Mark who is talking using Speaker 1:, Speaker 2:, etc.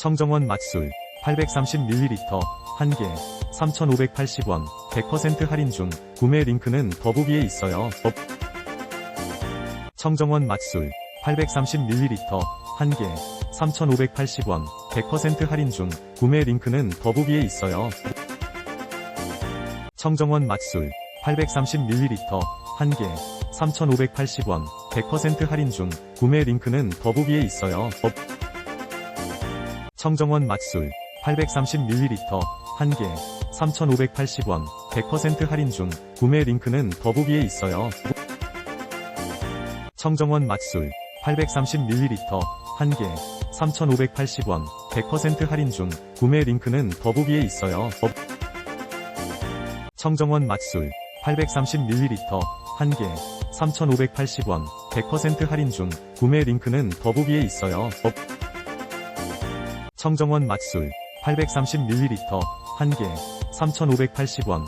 Speaker 1: 청정원 맛술 830ml 1개 3,580원 100% 할인 중 구매 링크는 더보기에 있어요. 업. 청정원 맛술 830ml 1개 3,580원 100% 할인 중 구매 링크는 더보기에 있어요. 청정원 맛술 830ml 1개 3,580원 100% 할인 중 구매 링크는 더보기에 있어요. 업. 청정원 맛술 830ml 1개 3,580원 100% 할인 중 구매 링크는 더보기에 있어요. 청정원 맛술 830ml 1개 3,580원 100% 할인 중 구매 링크는 더보기에 있어요. 업. 청정원 맛술 830ml 1개 3,580원 100% 할인 중 구매 링크는 더보기에 있어요. 업. 청정원 맛술 830ml 1개 3,580원